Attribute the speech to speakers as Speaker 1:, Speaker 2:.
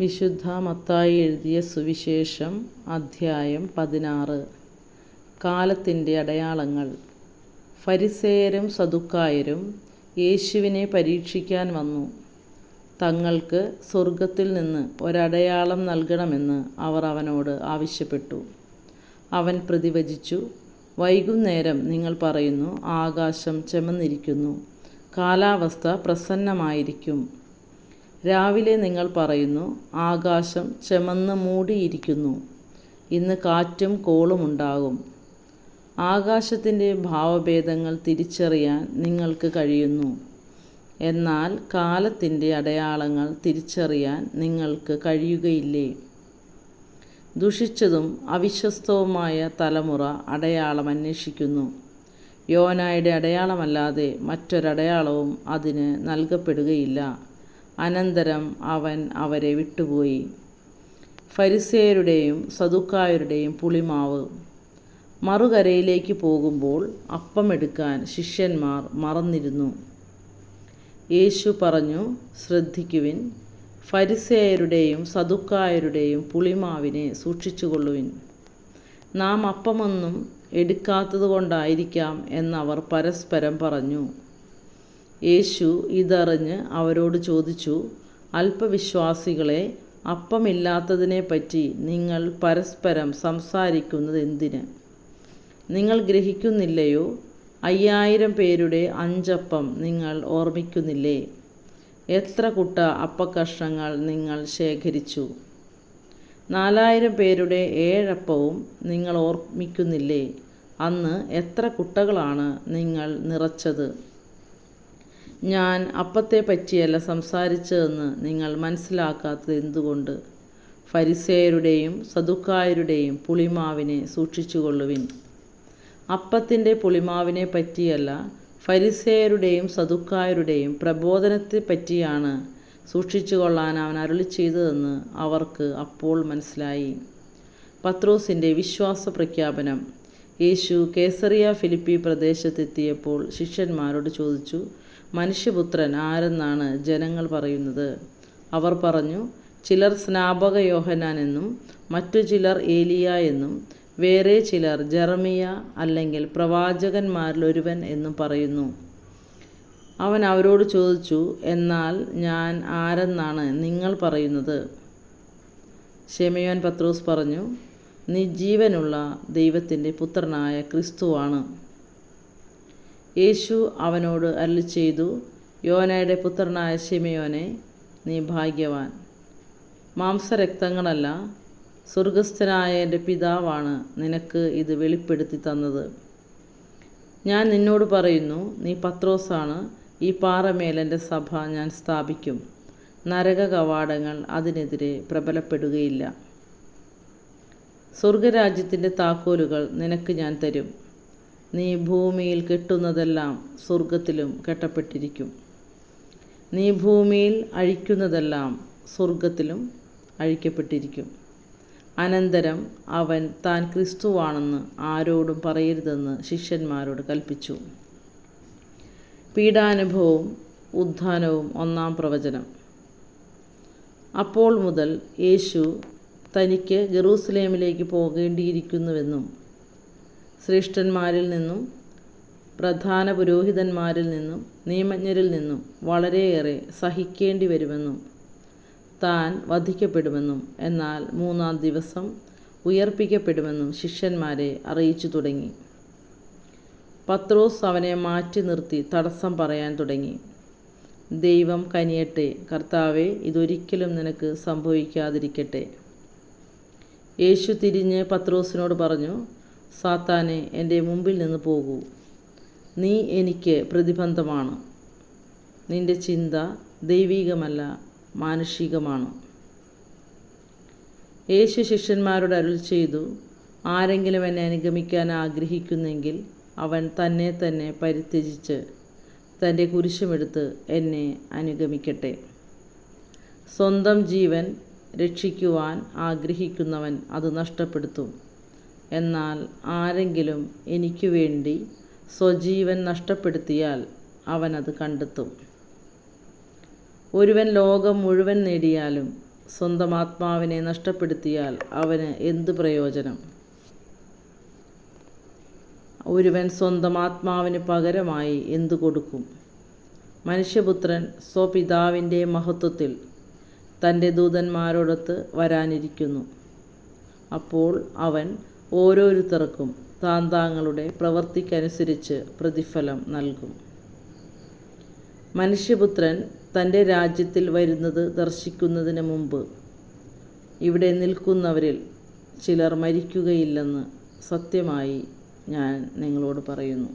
Speaker 1: വിശുദ്ധ മത്തായി എഴുതിയ സുവിശേഷം അധ്യായം പതിനാറ്. കാലത്തിന്റെ അടയാളങ്ങൾ. ഫരിസേയരും സദുക്കായരും യേശുവിനെ പരീക്ഷിക്കാൻ വന്നു. തങ്ങൾക്ക് സ്വർഗത്തിൽ നിന്ന് ഒരടയാളം നൽകണമെന്ന് അവർ അവനോട് ആവശ്യപ്പെട്ടു. അവൻ പ്രതിവചിച്ചു വൈകുന്നേരം നിങ്ങൾ പറയുന്നു ആകാശം ചെമന്നിരിക്കുന്നു. കാലാവസ്ഥ പ്രസന്നമായിരിക്കും. രാവിലെ നിങ്ങൾ പറയുന്നു ആകാശം ചെമന്ന് മൂടിയിരിക്കുന്നു. ഇന്ന് കാറ്റും കോളുമുണ്ടാകും ആകാശത്തിന്റെ ഭാവഭേദങ്ങൾ തിരിച്ചറിയാൻ നിങ്ങൾക്ക് കഴിയുന്നു. എന്നാൽ കാലത്തിന്റെ അടയാളങ്ങൾ തിരിച്ചറിയാൻ നിങ്ങൾക്ക് കഴിയുകയില്ലേ? ദുഷിച്ചതും അവിശ്വസ്തവുമായ തലമുറ അടയാളം അന്വേഷിക്കുന്നു. യോനായുടെ അടയാളമല്ലാതെ മറ്റൊരടയാളവും അതിന് നൽകപ്പെടുകയില്ല. അനന്തരം അവൻ അവരെ വിട്ടുപോയി. ഫരിസേരുടെയും സതുക്കായരുടെയും പുളിമാവ് മറുകരയിലേക്ക് പോകുമ്പോൾ അപ്പമെടുക്കാൻ ശിഷ്യന്മാർ മറന്നിരുന്നു. യേശു പറഞ്ഞു ശ്രദ്ധിക്കുവിൻ ഫരിസേയരുടെയും സതുക്കായരുടെയും പുളിമാവിനെ സൂക്ഷിച്ചുകൊള്ളുവിൻ. നാം അപ്പമൊന്നും എടുക്കാത്തതുകൊണ്ടായിരിക്കാം എന്നവർ പരസ്പരം പറഞ്ഞു. യേശു ഇതറിഞ്ഞ് അവരോട് ചോദിച്ചു അല്പവിശ്വാസികളെ അപ്പമില്ലാത്തതിനെപ്പറ്റി നിങ്ങൾ പരസ്പരം സംസാരിക്കുന്നത് എന്തിന്? നിങ്ങൾ ഗ്രഹിക്കുന്നില്ലയോ? അയ്യായിരം പേരുടെ അഞ്ചപ്പം നിങ്ങൾ ഓർമ്മിക്കുന്നില്ലേ? എത്ര കുട്ട അപ്പക്കഷ്ണങ്ങൾ നിങ്ങൾ ശേഖരിച്ചു? നാലായിരം പേരുടെ ഏഴപ്പവും നിങ്ങൾ ഓർമ്മിക്കുന്നില്ലേ? അന്ന് എത്ര കുട്ടകളാണ് നിങ്ങൾ നിറച്ചത്? ഞാൻ അപ്പത്തെ പറ്റിയല്ല സംസാരിച്ചതെന്ന് നിങ്ങൾ മനസ്സിലാക്കാത്തത് എന്തുകൊണ്ട്? ഫരിസേയരുടെയും സതുക്കായരുടെയും പുളിമാവിനെ സൂക്ഷിച്ചുകൊള്ളുവിൻ. അപ്പത്തിന്റെ പുളിമാവിനെ പറ്റിയല്ല ഫരിസേയരുടെയും സതുക്കായരുടെയും പ്രബോധനത്തെ പറ്റിയാണ് സൂക്ഷിച്ചുകൊള്ളാൻ അവൻ അരുളി ചെയ്തതെന്ന് അവർക്ക് അപ്പോൾ മനസ്സിലായി. പത്രോസിന്റെ വിശ്വാസ പ്രഖ്യാപനം. യേശു കേസറിയ ഫിലിപ്പി പ്രദേശത്തെത്തിയപ്പോൾ ശിഷ്യന്മാരോട് ചോദിച്ചു മനുഷ്യപുത്രൻ ആരെന്നാണ് ജനങ്ങൾ പറയുന്നത്? അവർ പറഞ്ഞു ചിലർ സ്നാപക യോഹനാൻ എന്നും മറ്റു ചിലർ ഏലിയ എന്നും വേറെ ചിലർ ജെറമിയ അല്ലെങ്കിൽ പ്രവാചകന്മാരിൽ ഒരുവൻ എന്നും പറയുന്നു. അവൻ അവരോട് ചോദിച്ചു എന്നാൽ ഞാൻ ആരെന്നാണ് നിങ്ങൾ പറയുന്നത്? ഷെമയോൻ പത്രോസ് പറഞ്ഞു നിജീവനുള്ള ദൈവത്തിന്റെ പുത്രനായ ക്രിസ്തുവാണ് യേശു അവനോട് അരുളി ചെയ്തു യോനയുടെ പുത്രനായ ഷിമയോനെ നീ ഭാഗ്യവാൻ. മാംസരക്തങ്ങളല്ല സ്വർഗസ്ഥനായ എന്റെ പിതാവാണ് നിനക്ക് ഇത് വെളിപ്പെടുത്തി തന്നത്. ഞാൻ നിന്നോട് പറയുന്നു നീ പത്രോസാണ് ഈ പാറമേലന്റെ സഭ ഞാൻ സ്ഥാപിക്കും. നരക കവാടങ്ങൾ അതിനെതിരെ പ്രബലപ്പെടുകയില്ല. സ്വർഗരാജ്യത്തിന്റെ താക്കോലുകൾ നിനക്ക് ഞാൻ തരും. നീ ഭൂമിയിൽ കെട്ടുന്നതെല്ലാം സ്വർഗത്തിലും കെട്ടപ്പെട്ടിരിക്കും. നീ ഭൂമിയിൽ അഴിക്കുന്നതെല്ലാം സ്വർഗത്തിലും അഴിക്കപ്പെട്ടിരിക്കും. അനന്തരം അവൻ താൻ ക്രിസ്തുവാണെന്ന് ആരോടും പറയരുതെന്ന് ശിഷ്യന്മാരോട് കൽപ്പിച്ചു. പീഡാനുഭവവും ഉദ്ധാനവും ഒന്നാം പ്രവചനം. അപ്പോൾ മുതൽ യേശു തനിക്ക് ജെറൂസലേമിലേക്ക് പോകേണ്ടിയിരിക്കുന്നുവെന്നും ശ്രേഷ്ഠന്മാരിൽ നിന്നും പ്രധാന പുരോഹിതന്മാരിൽ നിന്നും നിയമജ്ഞരിൽ നിന്നും വളരെയേറെ സഹിക്കേണ്ടി വരുമെന്നും താൻ വധിക്കപ്പെടുമെന്നും എന്നാൽ മൂന്നാം ദിവസം ഉയർപ്പിക്കപ്പെടുമെന്നും ശിഷ്യന്മാരെ അറിയിച്ചു തുടങ്ങി. പത്രോസ് അവനെ മാറ്റി നിർത്തി തടസ്സം പറയാൻ തുടങ്ങി. ദൈവം കനിയട്ടെ കർത്താവെ ഇതൊരിക്കലും നിനക്ക് സംഭവിക്കാതിരിക്കട്ടെ. യേശു തിരിഞ്ഞ് പത്രോസിനോട് പറഞ്ഞു സാത്താനെ എന്റെ മുമ്പിൽ നിന്ന് പോകൂ. നീ എനിക്ക് പ്രതിബന്ധമാണ്. നിന്റെ ചിന്ത ദൈവീകമല്ല മാനുഷികമാണ്. യേശു ശിഷ്യന്മാരോട് അരുൾ ചെയ്തു ആരെങ്കിലും എന്നെ അനുഗമിക്കാൻ ആഗ്രഹിക്കുന്നെങ്കിൽ അവൻ തന്നെ തന്നെ പരിത്യജിച്ച് തന്റെ കുരിശുമെടുത്ത് എന്നെ അനുഗമിക്കട്ടെ. സ്വന്തം ജീവൻ രക്ഷിക്കുവാൻ ആഗ്രഹിക്കുന്നവൻ അത് നഷ്ടപ്പെടുത്തും. എന്നാൽ ആരെങ്കിലും എനിക്ക് വേണ്ടി സ്വജീവൻ നഷ്ടപ്പെടുത്തിയാൽ അവനത് കണ്ടെത്തും. ഒരുവൻ ലോകം മുഴുവൻ നേടിയാലും സ്വന്തം ആത്മാവിനെ നഷ്ടപ്പെടുത്തിയാൽ അവന് എന്ത് പ്രയോജനം? ഒരുവൻ സ്വന്തം ആത്മാവിന് പകരമായി എന്തു കൊടുക്കും? മനുഷ്യപുത്രൻ സ്വപിതാവിന്റെ മഹത്വത്തിൽ തന്റെ ദൂതന്മാരോടൊത്ത് വരാനിരിക്കുന്നു. അപ്പോൾ അവൻ ഓരോരുത്തർക്കും താൻ താങ്കളുടെ പ്രവൃത്തിക്കനുസരിച്ച് പ്രതിഫലം നൽകും. മനുഷ്യപുത്രൻ തന്റെ രാജ്യത്തിൽ വരുന്നത് ദർശിക്കുന്നതിന് മുമ്പ് ഇവിടെ നിൽക്കുന്നവരിൽ ചിലർ മരിക്കുകയില്ലെന്ന് സത്യമായി ഞാൻ നിങ്ങളോട് പറയുന്നു.